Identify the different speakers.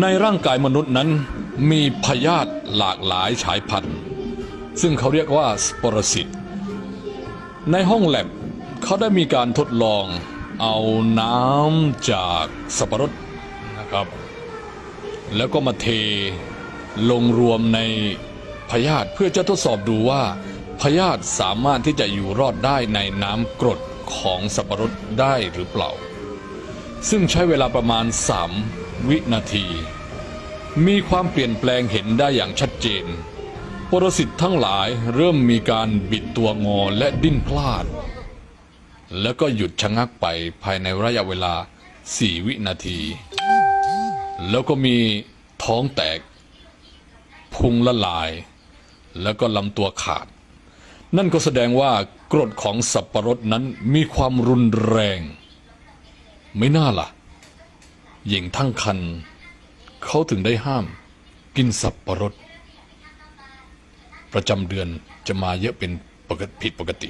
Speaker 1: ในร่างกายมนุษย์นั้นมีพยาธิหลากหลายฉายพันธุ์ ซึ่งเขาเรียกว่าสปอรสิต ในห้องแลบเขาได้มีการทดลองเอาน้ำจากสับปะรดนะครับ แล้วก็มาเทลงรวมในพยาธิเพื่อจะทดสอบดูว่าพยาธิสามารถที่จะอยู่รอดได้ในน้ำกรดของสับปะรดได้หรือเปล่า ซึ่งใช้เวลาประมาณ 3 วินาที มีความเปลี่ยนแปลงเห็นได้อย่างชัดเจน ปรสิตทั้งหลายเริ่มมีการบิดตัวงอและดิ้นพลาด แล้วก็หยุดชะงักไปภายในระยะเวลา4วินาที แล้วก็มีท้องแตก พุงละลาย แล้วก็ลำตัวขาด นั่นก็แสดงว่ากรดของสับปะรดนั้นมีความรุนแรง ไม่น่าล่ะ หญิงทั้งคัน เขาถึงได้ห้าม กินสับปะรด ประจำเดือนจะมาเยอะเป็นปกติผิดปกติ